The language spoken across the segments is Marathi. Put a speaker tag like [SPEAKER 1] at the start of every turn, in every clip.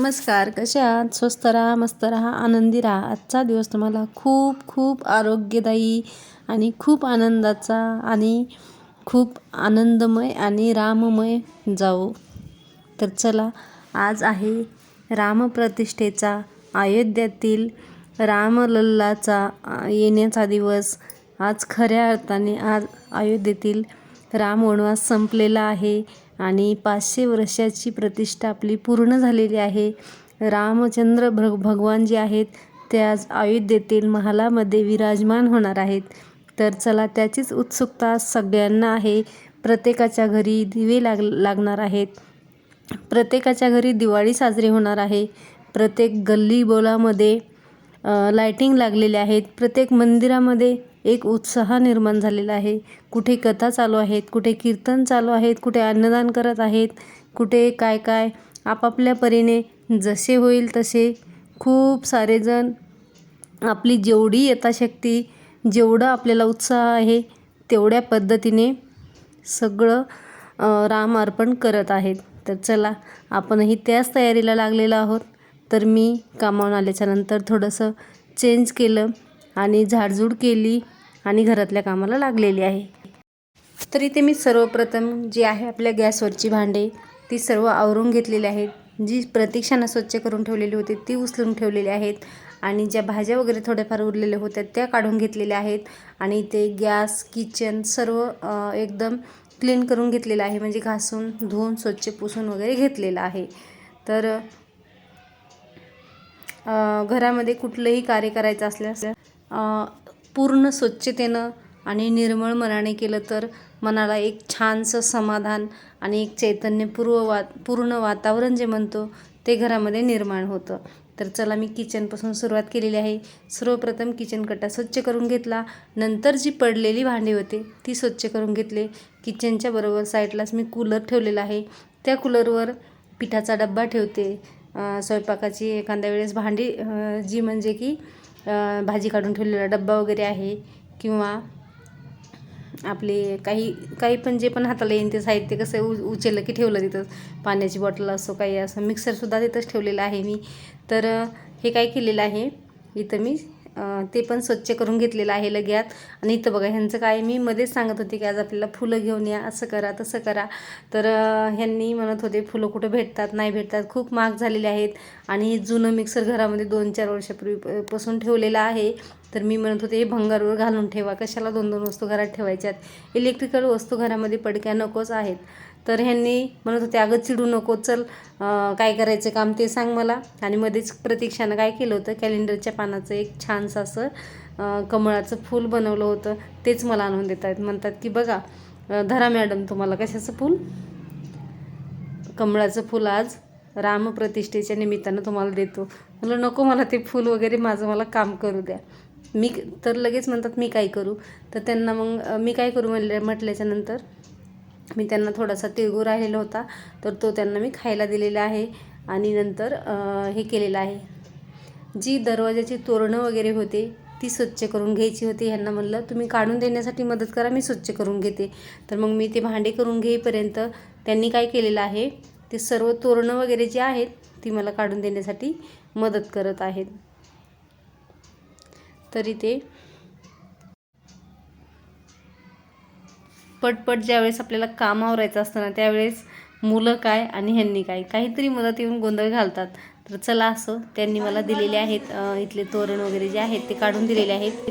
[SPEAKER 1] नमस्कार कशा आहात? स्वस्त राहा मस्त राहा आनंदी राहा. आजचा दिवस तुम्हाला खूप खूप आरोग्यदायी आणि खूप आनंदाचा आणि खूप आनंदमय आणि राममय जावो. तर चला आज आहे रामप्रतिष्ठेचा अयोध्यातील रामलल्लाचा येण्याचा दिवस. आज खऱ्या अर्थाने आज अयोध्येतील राम वनवास संपलेला आहे. आणि पाचशे वर्षाची प्रतिष्ठा आपली पूर्ण झालेली आहे. रामचंद्र भग भगवान जे आहेत ते आज अयोध्येतील महालामध्ये विराजमान होणार आहेत. तर चला त्याचीच उत्सुकता सगळ्यांना आहे. प्रत्येकाच्या घरी दिवे लाग लागणार आहेत. प्रत्येकाच्या घरी दिवाळी साजरी होणार आहे. प्रत्येक गल्ली बोलामध्ये लायटिंग लागलेले आहेत. प्रत्येक मंदिरामध्ये एक उत्साह निर्माण झालेला आहे. कुठे कथा चालू आहेत कुठे कीर्तन चालू आहेत कुठे अन्नदान करत आहेत कुठे काय काय आपापल्या परीने जसे होईल तसे खूप सारेजण आपली जेवढी यथाशक्ती जेवढं आपल्याला उत्साह आहे तेवढ्या पद्धतीने सगळं राम अर्पण करत आहेत. तर चला आपणही त्याच तयारीला लागलेलो आहोत. तर मी कामावून आल्याच्यानंतर थोडंसं चेंज केलं. आणि झाडझूड केली आणि घरातल्या कामाला लागलेली आहे. तर इथे मी सर्वप्रथम जी आहे आपल्या गॅसवरची भांडे ती सर्व आवरून घेतलेली आहेत. जी प्रतीक्षानं स्वच्छ करून ठेवलेली होती ती उचलून ठेवलेली आहेत. आणि ज्या भाज्या वगैरे थोड्याफार उरलेल्या होत्या त्या काढून घेतलेल्या आहेत. आणि इथे गॅस किचन सर्व एकदम क्लीन करून घेतलेलं आहे. म्हणजे घासून धुवून स्वच्छ पुसून वगैरे घेतलेलं आहे. तर घरामध्ये कुठलंही कार्य करायचं असल्यास पूर्ण स्वच्छतेनं आणि निर्मळ मनाने केलं तर मनाला एक छानसं समाधान आणि एक चैतन्यपूर्व वा पूर्ण वातावरण जे म्हणतो ते घरामध्ये निर्माण होतं. तर चला मी किचनपासून सुरुवात केलेली आहे. सर्वप्रथम किचन कट्टा स्वच्छ करून घेतला. नंतर जी पडलेली भांडी होते ती स्वच्छ करून घेतले. किचनच्या बरोबर साईडलाच मी कूलर ठेवलेला आहे. त्या कूलरवर पिठाचा डब्बा ठेवते. स्वयंपाकाची एखाद्या वेळेस भांडी जी म्हणजे की भाजी काढून ठेवलेला डब्बा वगैरे आहे किंवा आपले काही काही पण जे पण हाताला येईन ते साहित्य कसं उ उचललं की ठेवलं तिथं. पाण्याची बॉटल असो काही असं. मिक्सरसुद्धा तिथंच ठेवलेलं आहे मी. तर हे काय केलेलं आहे इथं मी ते पण स्वच्छ करून घेतलेलं आहे लगेच. आणि इथं बघा ह्यांचं काय मी मध्येच सांगत होते की आज आपल्याला फुलं घेऊन या असं करा तसं करा. तर ह्यांनी म्हणत होते फुलं कुठं भेटतात नाही भेटतात खूप महाग झालेले आहेत. आणि जुनं मिक्सर घरामध्ये दोन चार वर्षापूर्वी पासून ठेवलेलं आहे. तर मी म्हणत होते हे भंगारवर घालून ठेवा कशाला दोन दोन वस्तू घरात ठेवायच्यात? इलेक्ट्रिकल वस्तू घरामध्ये पडक्या नकोच आहेत. तर ह्यांनी म्हणत होते अगं चिडू नको चल काय करायचं काम ते सांग मला. आणि मध्येच प्रतीक्षानं काय केलं होतं कॅलेंडरच्या पानाचं एक छानसं असं कमळाचं फूल बनवलं होतं तेच मला आणून देत आहेत म्हणतात की बघा धरा मॅडम तुम्हाला कशाचं फूल? कमळाचं फूल आज रामप्रतिष्ठेच्या निमित्तानं तुम्हाला देतो. म्हणलं नको मला ते फूल वगैरे माझं मला काम करू द्या. मी तर लगेच म्हणतात मी काय करू? तर त्यांना मग मी काय करू? म्हणले म्हटल्याच्यानंतर मी त्यांना थोडासा तिळगूळ राहिलेला होता तर तो त्यांना मी खायला दिलेला आहे आणि नंतर हे केलेलं आहे. जी दरवाजाची तोरणं वगैरे होते ती स्वच्छ करून घ्यायची होती. ह्यांना म्हणलं तुम्ही काढून देण्यासाठी मदत करा मी स्वच्छ करून घेते. तर मग मी ते भांडे करून घेईपर्यंत त्यांनी काय केलेलं आहे ते सर्व तोरणं वगैरे जी आहेत ती मला काढून देण्यासाठी मदत करत आहेत. तरी ते पटपट ज्यावेळेस आपल्याला काम आवरायचं असतं ना त्यावेळेस मुलं काय आणि ह्यांनी काय? काहीतरी मदत येऊन गोंधळ घालतात. तर चला असं त्यांनी मला दिलेले आहेत इथले तोरण वगैरे जे आहेत ते काढून दिलेले आहेत.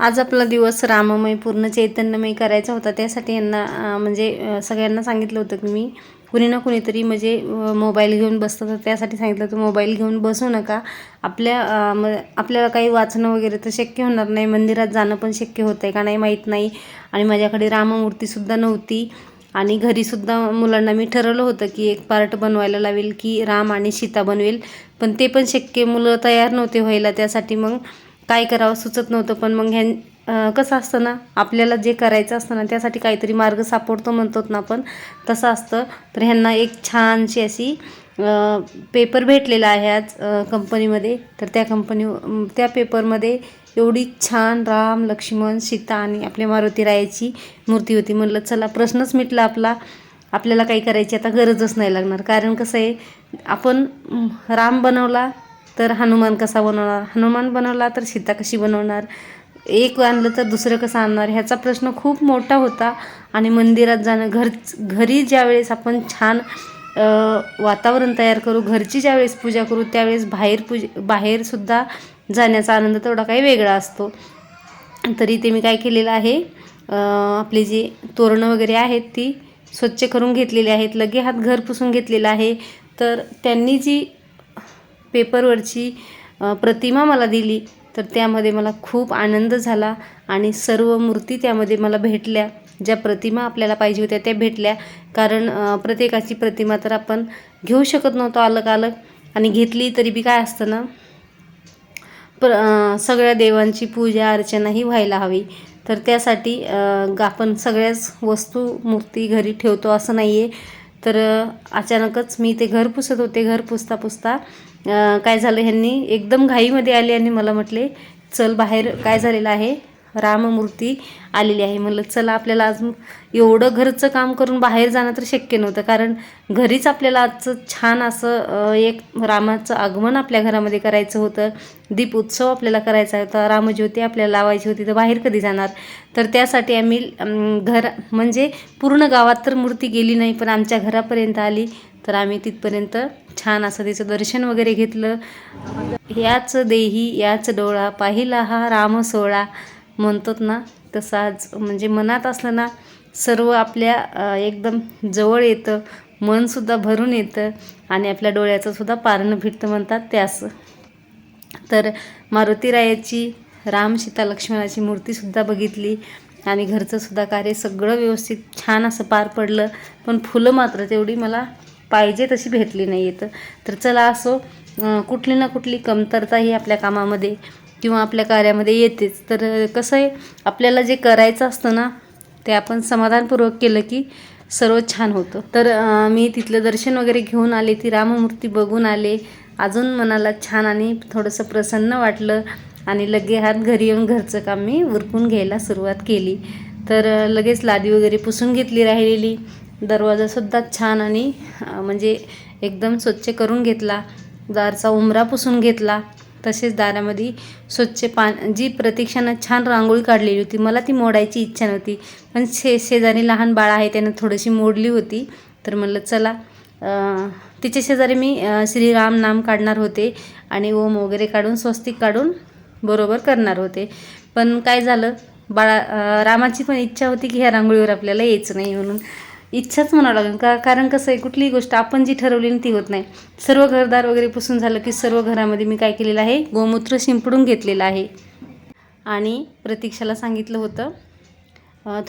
[SPEAKER 1] आज आपला दिवस राममय पूर्ण चैतन्यमय करायचा होता. त्यासाठी यांना म्हणजे सगळ्यांना सांगितलं होतं की मी कुणी ना कुणीतरी म्हणजे मोबाईल घेऊन बसतं. तर त्यासाठी सांगितलं तर मोबाईल घेऊन बसू नका. आपल्या आपल्याला काही वाचणं वगैरे तर शक्य होणार नाही. मंदिरात जाणं पण शक्य होतं आहे का नाही माहीत नाही. आणि माझ्याकडे राममूर्तीसुद्धा नव्हती. आणि घरीसुद्धा मुलांना मी ठरवलं होतं की एक पार्ट बनवायला लावेल की राम आणि सीता बनवेल. पण ते पण शक्य मुलं तयार नव्हते व्हायला. त्यासाठी मग काय करावं सुचत नव्हतं. पण मग ह्यां कसं असतं ना आपल्याला जे करायचं असतं ना त्यासाठी काहीतरी मार्ग सापडतो म्हणतो ना आपण. तसं असतं. तर ह्यांना एक छानशी अशी पेपर भेटलेला आहे आज कंपनीमध्ये तर त्या कंपनी त्या पेपरमध्ये एवढी छान राम लक्ष्मण सीता आणि आपल्या मारुती रायाची मूर्ती होती. म्हणलं चला प्रश्नच मिटला आपला. आपल्याला काही करायची आता गरजच नाही लागणार. कारण कसं आहे आपण राम बनवला तर हनुमान कसा बनवणार? हनुमान बनवला तर सीता कशी बनवणार? एक आणलं तर दुसरं कसं आणणार? ह्याचा प्रश्न खूप मोठा होता. आणि मंदिरात जाणं घर घरी ज्यावेळेस आपण छान वातावरण तयार करू घरची ज्यावेळेस पूजा करू त्यावेळेस बाहेर पूज बाहेरसुद्धा जाण्याचा आनंद तेवढा काही वेगळा असतो. तरी ते मी काय केलेलं आहे आपली जी तोरणं वगैरे आहेत ती स्वच्छ करून घेतलेली आहेत. लगे हात घर पुसून घेतलेला आहे. तर त्यांनी जी पेपरवरची प्रतिमा मला दिली तर त्यामध्ये मला खूप आनंद झाला आणि सर्व मूर्ती त्यामध्ये मला भेटल्या ज्या प्रतिमा आपल्याला पाहिजे होत्या त्या भेटल्या. कारण प्रत्येकाची प्रतिमा तर आपण घेऊ शकत नव्हतो अलग अलग आणि घेतली तरी बी काय असतं ना? प्र सगळ्या देवांची पूजा अर्चना ही व्हायला हवी. तर त्यासाठी ग- आपण सगळ्याच वस्तू मूर्ती घरी ठेवतो असं नाही आहे तर अचानकच मी ते घर पुसत होते घर पुसता पुसता काय झालं ह्यांनी? एकदम घाईमध्ये आले आणि मला म्हटले चल बाहेर काय झालेलं आहे? राममूर्ती आलेली आहे. म्हणलं चला आपल्याला आज एवढं घरचं काम करून बाहेर जाणं तर शक्य नव्हतं. कारण घरीच आपल्याला आजचं छान असं एक रामाचं आगमन आपल्या घरामध्ये करायचं होतं. दीप उत्सव आपल्याला करायचा होता. रामज्योती आपल्याला लावायची होती तर बाहेर कधी जाणार? तर त्यासाठी आम्ही घर म्हणजे पूर्ण गावात तर मूर्ती गेली नाही पण आमच्या घरापर्यंत आली. तर आम्ही तिथपर्यंत छान असं तिचं दर्शन वगैरे घेतलं. याच देही याच डोळा पाहिला हा राम सोळा म्हणतोत ना तसं आज म्हणजे मनात असलं ना सर्व आपल्या एकदम जवळ येतं मनसुद्धा भरून येतं आणि आपल्या डोळ्याचंसुद्धा पारणं फिटतं म्हणतात ते असं. तर मारुतीरायाची राम सीता लक्ष्मणाची मूर्तीसुद्धा बघितली आणि घरचंसुद्धा कार्य सगळं व्यवस्थित छान असं पार पडलं पण फुलं मात्र तेवढी मला पाहिजे तशी भेटली नाही येतं तर चला असो कुठली ना कुठली कमतरता ही आपल्या कामामध्ये किंवा आपल्या कार्यामध्ये येतेच. तर कसं आहे आपल्याला जे करायचं असतं ना ते आपण समाधानपूर्वक केलं की सर्व छान होतं. तर मी तिथलं दर्शन वगैरे घेऊन आले ती राममूर्ती बघून आले. अजून मनाला छान आणि थोडंसं प्रसन्न वाटलं आणि लगे हात घरी येऊन घरचं काम मी उरकून घ्यायला सुरुवात केली. तर लगेच लादी वगैरे पुसून घेतली राहिलेली. दरवाजासुद्धा छान आणि म्हणजे एकदम स्वच्छ करून घेतला. दारचा उमरा पुसून घेतला. तसेच दारामध्ये स्वच्छ पान जी प्रतीक्षानं छान रांगोळी काढलेली होती मला ती मोडायची इच्छा नव्हती. पण शे शेजारी लहान बाळ आहे त्यानं थोडीशी मोडली होती. तर म्हणलं चला तिच्या शेजारी मी श्रीराम नाम काढणार होते आणि ओम वगैरे काढून स्वस्तिक काढून बरोबर करणार होते. पण काय झालं बाळा रामाची पण इच्छा होती की ह्या रांगोळीवर आपल्याला यायचं नाही म्हणून. इच्छाच म्हणावं लागेल. का कारण कसं आहे कुठलीही गोष्ट आपण जी ठरवली ना ती होत नाही. सर्व घरदार वगैरे पुसून झालं की सर्व घरामध्ये मी काय केलेलं आहे? गोमूत्र शिंपडून घेतलेलं आहे. आणि प्रतीक्षाला सांगितलं होतं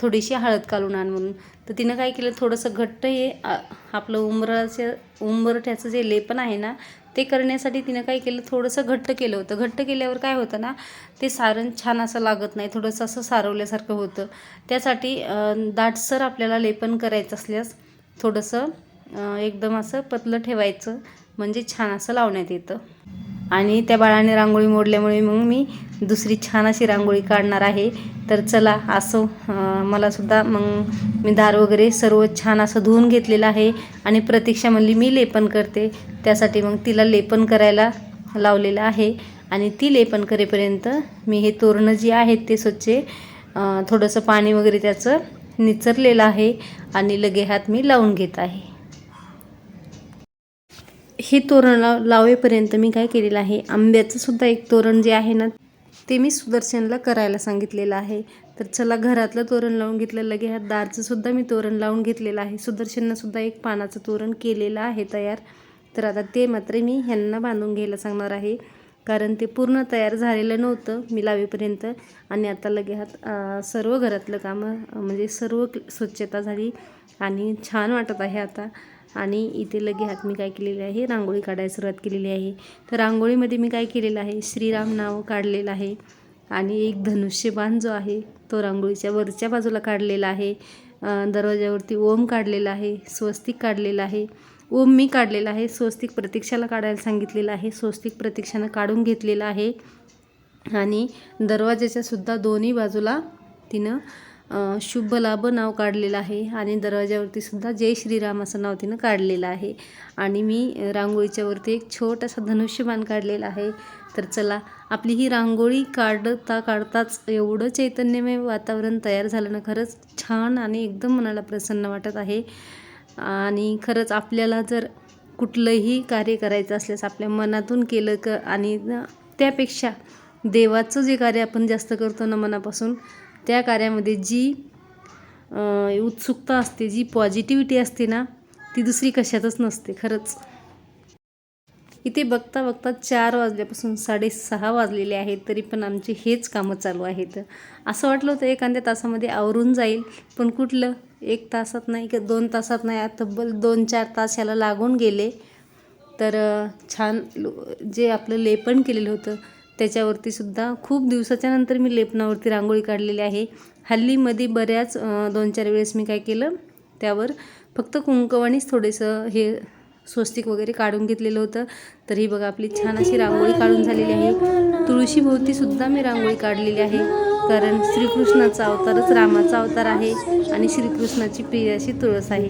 [SPEAKER 1] थोडीशी हळद कालून आण म्हणून. तर तिनं काय केलं थोडंसं घट्ट हे आपलं उंबराचं उंबरठ्याचं जे लेपन आहे ना ते करण्यासाठी तिनं काय केलं थोडंसं घट्ट केलं होतं. घट्ट केल्यावर काय होतं ना ते सारण छान असं लागत नाही थोडंसं असं सारवल्यासारखं होतं. त्यासाठी दाटसर आपल्याला लेपन करायचं असल्यास थोडंसं एकदम असं पतलं ठेवायचं म्हणजे छान असं लावण्यात येतं. आणि त्या बाळाने रांगोळी मोडल्यामुळे मग मी दुसरी छान अशी रांगोळी काढणार आहे. तर चला असो मलासुद्धा मग मी दार वगैरे सर्व छान असं धुवून घेतलेलं आहे आणि प्रतीक्षा म्हणली मी लेपन करते. त्यासाठी मग तिला लेपन करायला लावलेलं आहे आणि ती लेपन करेपर्यंत मी हे तोरणं जी आहेत ते स्वच्छ थोडंसं पाणी वगैरे त्याचं निचरलेलं आहे आणि लगे हात मी लावून घेत आहे. हे तोरण लाव लावेपर्यंत मी काय केलेलं आहे? आंब्याचं सुद्धा एक तोरण जे आहे ना ते मी सुदर्शनला करायला सांगितलेलं आहे. तर चला घरातलं तोरण लावून घेतलं लगे ह्या दारचं सुद्धा मी तोरण लावून घेतलेलं आहे. सुदर्शननं सुद्धा एक पानाचं तोरण केलेलं आहे तयार. तर आता ते मात्र मी ह्यांना बांधून घ्यायला सांगणार आहे. कारण ते पूर्ण तयार झालेलं नव्हतं मी लावेपर्यंत. आणि आता लगे हात सर्व घरातलं कामं म्हणजे सर्व स्वच्छता झाली. आणि छान वाटत आहे आता. आणि इथे लगे हात मी काय केलेले आहे? रांगोळी काढायला सुरुवात केलेली आहे. तर रांगोळीमध्ये मी काय केलेलं आहे? श्रीराम नाव काढलेलं आहे. आणि एक धनुष्यबाण जो आहे तो रांगोळीच्या वरच्या बाजूला काढलेला आहे. दरवाज्यावरती ओम काढलेला आहे. स्वस्तिक काढलेला आहे. ओम मी काढलेला आहे. स्वस्तिक प्रतीक्षाला काढायला सांगितलेलं आहे. स्वस्तिक प्रतीक्षानं काढून घेतलेलं आहे. आणि दरवाजाच्या सुद्धा दोन्ही बाजूला तिनं शुभ लाभ नाव काढलेलं आहे आणि दरवाजावरती सुद्धा जय श्रीराम असं नाव तिनं काढलेलं आहे. आणि मी रांगोळीच्या वरती एक छोटासा धनुष्यबाण काढलेला आहे. तर चला आपली ही रांगोळी काढता काढताच एवढं चैतन्यमय वातावरण तयार झालं ना खरंच छान आणि एकदम मनाला प्रसन्न वाटत आहे. आणि खरंच आपल्याला जर कुठलंही कार्य करायचं असल्यास आपल्या मनातून केलं क आणि त्यापेक्षा देवाचं जे कार्य आपण जास्त करतो ना मनापासून त्या कार्यामध्ये जी उत्सुकता असते जी पॉझिटिव्हिटी असते ना ती दुसरी कशातच नसते खरंच. इथे बघता बघता चार वाजल्यापासून साडेसहा वाजलेले आहेत तरी पण आमचे हेच कामं चालू आहेत. असं वाटलं होतं एखाद्या तासामध्ये आवरून जाईल पण कुठलं? एक तासात नाही का दोन तासात नाही आता तब्बल दोन चार तास ह्याला लागून गेले. तर छान लो- जे आपलं लेपन केलेलं होतं त्याच्यावरती सुद्धा खूप दिवसाच्या नंतर मी लेपनावरती रांगोळी काढलेली आहे. हल्लीमध्ये बऱ्याच दोन चार वेळेस मी काय केलं त्यावर फक्त कुंकवानीच थोडेसं हे स्वस्तिक वगैरे काढून घेतलेलं होतं. तर ही बघा आपली छान अशी रांगोळी काढून झालेली आहे. तुळशीभोवती सुद्धा मी रांगोळी काढलेली आहे. कारण श्रीकृष्णाचा अवतारच रामाचा अवतार आहे आणि श्रीकृष्णाची प्रिय अशी तुळस आहे.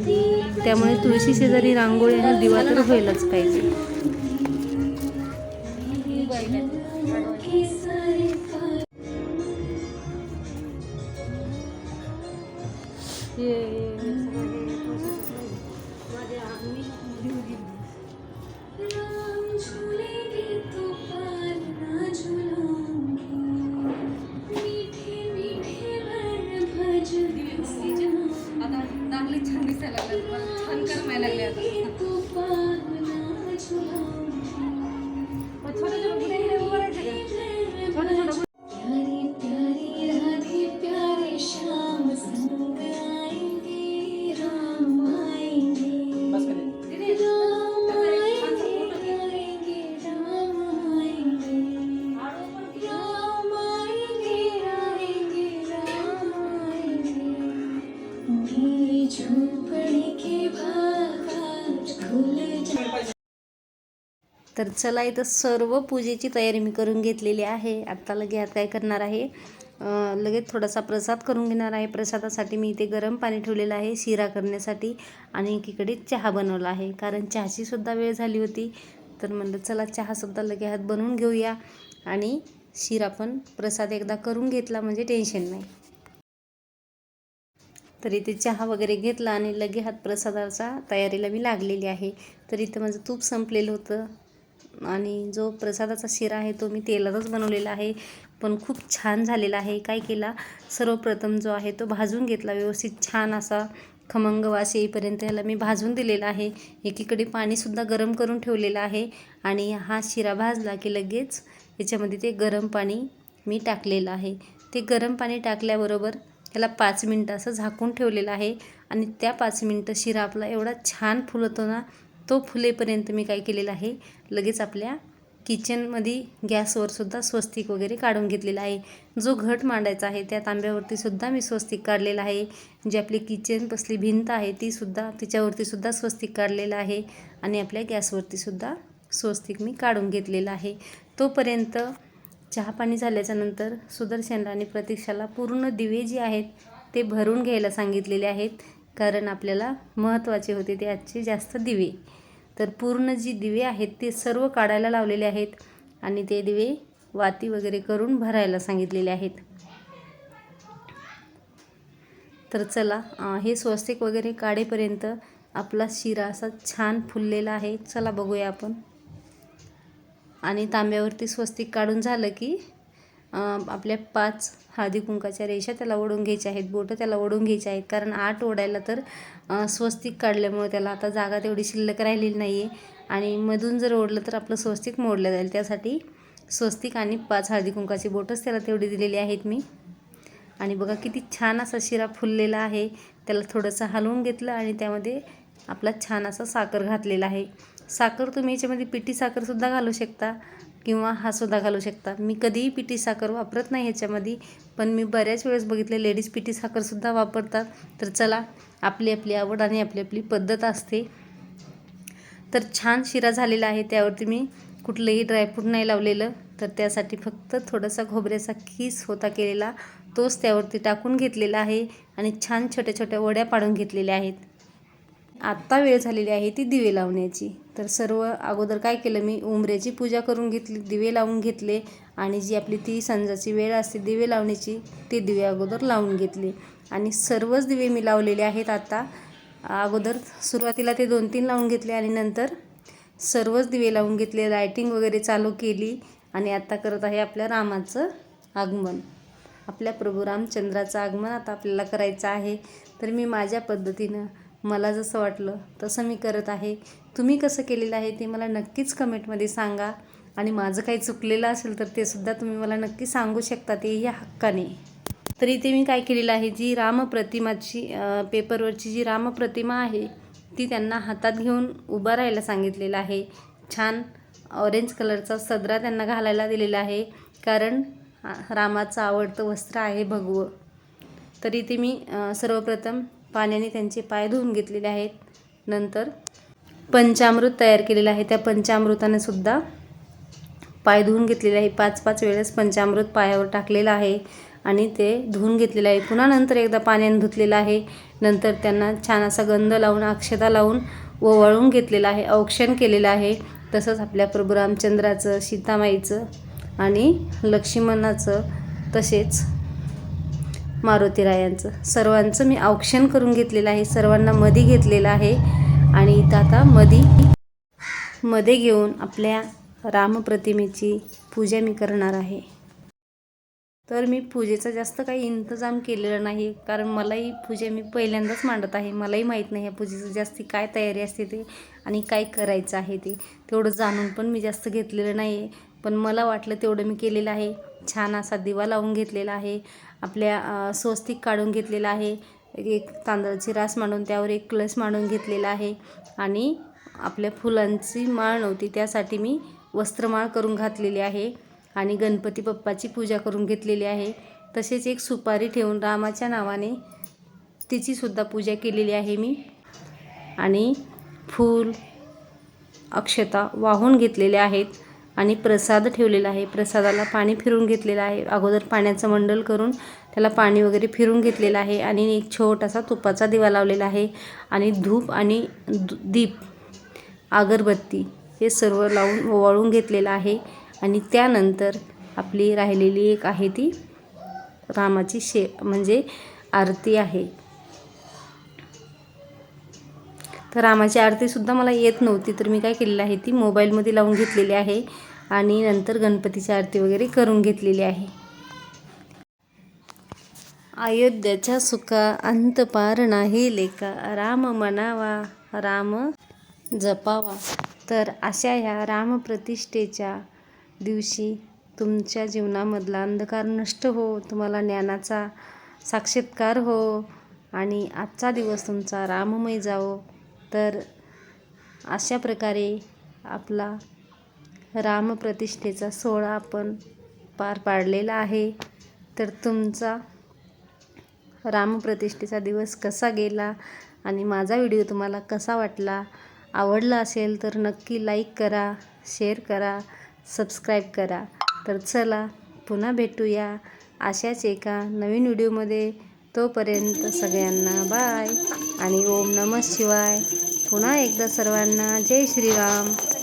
[SPEAKER 1] त्यामुळे तुळशी शेजारी रांगोळी आणि दिवा तर व्हायलाच पाहिजे. तर चला इथं सर्व पूजेची तयारी मी करून घेतलेली आहे. आत्ता लगे आत काय करणार आहे? लगेच थोडासा प्रसाद करून घेणार आहे. प्रसादासाठी मी इथे गरम पाणी ठेवलेलं आहे शिरा करण्यासाठी आणि एकीकडे चहा बनवला आहे. कारण चहाची सुद्धा वेळ झाली होती. तर म्हणलं चला चहासुद्धा लगे हात बनवून घेऊया. आणि शिरा पण प्रसाद एकदा करून घेतला म्हणजे टेन्शन नाही. तर इथे चहा वगैरे घेतला आणि लगे हात प्रसादाचा तयारीला मी लागलेली आहे. तर इथं माझं तूप संपलेलं होतं. आणि जो प्रसादाचा शिरा आहे तो मी तेलातच बनवलेला आहे. पण खूप छान झालेला आहे. काय केला? सर्वप्रथम जो आहे तो भाजून घेतला. व्यवस्थित छान असा खमंग वास येईपर्यंत याला मी भाजून दिलेला आहे. एकीकडे पाणीसुद्धा गरम करून ठेवलेलं आहे आणि हा शिरा भाजला की लगेच याच्यामध्ये ते गरम पाणी मी टाकलेलं आहे. ते गरम पाणी टाकल्याबरोबर ह्याला पाच मिनटं असं झाकून ठेवलेलं आहे आणि त्या पाच मिनटं शिरा आपला एवढा छान फुलतो ना तो फुलेपर्यंत मी काय केलेलं आहे लगेच आपल्या किचनमध्ये गॅसवरसुद्धा स्वस्तिक वगैरे काढून घेतलेला आहे. जो घट मांडायचा आहे त्या तांब्यावरतीसुद्धा मी स्वस्तिक काढलेला आहे. जी आपली किचन बसली भिंत आहे तीसुद्धा तिच्यावरतीसुद्धा स्वस्तिक काढलेलं आहे आणि आपल्या गॅसवरतीसुद्धा स्वस्तिक मी काढून घेतलेला आहे. तोपर्यंत चहा पाणी झाल्याच्यानंतर सुदर्शनला आणि प्रतीक्षाला पूर्ण दिवे जे आहेत ते भरून घ्यायला सांगितलेले आहेत. कारण आपल्याला महत्त्वाचे होते ते आजचे जास्त दिवे. तर पूर्ण जी दिवे आहेत ते सर्व काढायला लावलेले आहेत आणि ते दिवे वाती वगैरे करून भरायला सांगितलेले आहेत. तर चला हे स्वस्तिक वगैरे काढेपर्यंत आपला शिरा असा छान फुललेला आहे. चला बघूया आपण. आणि तांब्यावरती स्वस्तिक काढून झालं की आपल्या पाच हळदी कुंकाच्या रेषा त्याला ओढून घ्यायच्या आहेत बोटं त्याला ओढून घ्यायच्या आहेत. कारण आठ ओढायला तर स्वस्तिक काढल्यामुळे त्याला आता जागा तेवढी शिल्लक राहिलेली नाही आहे आणि मधून जर ओढलं तर आपलं स्वस्तिक मोडलं जाईल. त्यासाठी स्वस्तिक आणि पाच हळदी कुंकाची बोटच त्याला तेवढी दिलेली आहेत मी. आणि बघा किती छान असा शिरा फुललेला आहे. त्याला थोडंसं हलवून घेतलं आणि त्यामध्ये आपला छान असा साखर घातलेला आहे. साखर तुम्ही याच्यामध्ये पिठी साखरसुद्धा घालू शकता. किंवा हा सुद्धा घालू शकता. मी कधीही पिठी साखर वापरत नाही ह्याच्यामध्ये पण मी बऱ्याच वेळेस बघितले लेडीज पिठी साखरसुद्धा वापरतात. तर चला आपली आपली आवड आणि आपली आपली पद्धत असते. तर छान शिरा झालेला आहे त्यावरती मी कुठलंही ड्रायफ्रूट नाही लावलेलं. तर त्यासाठी फक्त थोडासा खोबऱ्याचा खीस होता केलेला तोच त्यावरती टाकून घेतलेला आहे. आणि छान छोट्या छोट्या वड्या पाडून घेतलेल्या आहेत. आत्ता वेळ झालेली आहे ती दिवे लावण्याची. तर सर्व अगोदर काय केलं मी उंबऱ्याची पूजा करून घेतली दिवे लावून घेतले आणि जी आपली ती संजाची वेळ असते दिवे लावण्याची ते दिवे अगोदर लावून घेतले. आणि सर्वच दिवे मी लावलेले आहेत आत्ता अगोदर सुरुवातीला ते दोन तीन लावून घेतले आणि नंतर सर्वच दिवे लावून घेतले लायटिंग वगैरे चालू केली आणि आत्ता करत आहे आपल्या रामाचं आगमन. आपल्या प्रभू रामचंद्राचं आगमन आता आपल्याला करायचं आहे. तर मी माझ्या पद्धतीनं मला जसं वाटलं तसं मी करत आहे. तुम्ही कसं केलेलं आहे ते मला नक्कीच कमेंटमध्ये सांगा. आणि माझं काही चुकलेलं असेल तर ते सुद्धा तुम्ही मला नक्की सांगू शकता ते या हक्काने. तर इथे मी काय केलेलं आहे जी रामप्रतिमाची पेपरवरची जी रामप्रतिमा आहे ती त्यांना हातात घेऊन उभा राहायला सांगितलेलं आहे. छान ऑरेंज कलरचा सदरा त्यांना घालायला दिलेला आहे कारण रामाचं आवडतं वस्त्र आहे भगवं. तर इथे मी सर्वप्रथम पाण्याने त्यांचे पाय धुवून घेतलेले आहेत. नंतर पंचामृत तयार केलेलं आहे. त्या पंचामृताने सुद्धा पाय धुवून घेतलेले आहे. पाच पाच वेळेस पंचामृत पायावर टाकलेलं आहे आणि ते धुवून घेतलेलं आहे. पुन्हा नंतर एकदा पाण्याने धुतलेलं आहे. नंतर त्यांना छान असा गंध लावून अक्षता लावून ओवाळून घेतलेलं आहे. औक्षण केलेलं आहे. तसंच आपल्या प्रभू रामचंद्राचं सीतामाईचं आणि लक्ष्मणाचं तसेच मारुतीरायांचं सर्वांचं मी औक्षण करून घेतलेलं आहे. सर्वांना मधी घेतलेलं आहे. आणि इथं आता मधी मध्ये घेऊन आपल्या रामप्रतिमेची पूजा मी करणार आहे. तर मी पूजेचा जास्त काही इंतजाम केलेला नाही. कारण मलाही पूजा मी पहिल्यांदाच मांडत आहे. मलाही माहीत नाही या पूजेचं जास्ती काय तयारी असते ते आणि काय करायचं आहे ते. तेवढं जाणून पण मी जास्त घेतलेलं नाही आहे पण मला वाटलं तेवढं मी केलेलं आहे. छान असा दिवा लावून घेतलेला आहे. आपल्या स्वस्तिक काढून घेतलेला आहे. एक तांदळाची रास मांडून त्यावर एक कलश मांडून घेतलेला आहे. आणि आपल्या फुलांची माळ नव्हती त्यासाठी मी वस्त्रमाळ करून घातलेली आहे. आणि गणपती बाप्पाची पूजा करून घेतलेली आहे. तसेच एक सुपारी ठेवून रामाच्या नावाने तिचीसुद्धा पूजा केलेली आहे मी. आणि फूल अक्षता वाहून घेतलेले आहेत. आणि प्रसाद ठेवलेला आहे. प्रसादाला पाणी फिरून घेतलेलं आहे. अगोदर पाण्याचं मंडल करून त्याला पाणी वगैरे फिरून घेतलेलं आहे आणि एक छोटासा तुपाचा दिवा लावलेला आहे आणि धूप आणि दु- दीप अगरबत्ती हे सर्व लावून ओवाळून घेतलेलं आहे आणि त्यानंतर आपली राहिलेली एक आहे ती रामाची शे म्हणजे आरती आहे. तर रामाची आरतीसुद्धा मला येत नव्हती तर मी काय केलेलं आहे ती मोबाईलमध्ये लावून घेतलेली आहे आणि नंतर गणपतीची आरती वगैरे करून घेतलेली आहे. अयोध्याच्या सुखा अंत पार नाही लेखा राम म्हणावा राम जपावा. तर अशा ह्या रामप्रतिष्ठेच्या दिवशी तुमच्या जीवनामधला अंधकार नष्ट हो तुम्हाला ज्ञानाचा साक्षात्कार हो आणि आजचा दिवस तुमचा राममय जावो. तर अशा प्रकारे आपला रामप्रतिष्ठेचा सोहळा आपण पार पाडलेला आहे. तर तुमचा रामप्रतिष्ठेचा दिवस कसा गेला आणि माझा व्हिडिओ तुम्हाला कसा वाटला आवडला असेल तर नक्की लाईक करा शेअर करा सबस्क्राईब करा. तर चला पुन्हा भेटूया अशाच एका नवीन व्हिडिओमध्ये. तोपर्यंत सगळ्यांना बाय. आणि ओम नमः शिवाय पुन्हा एकदा सर्वांना जय श्रीराम.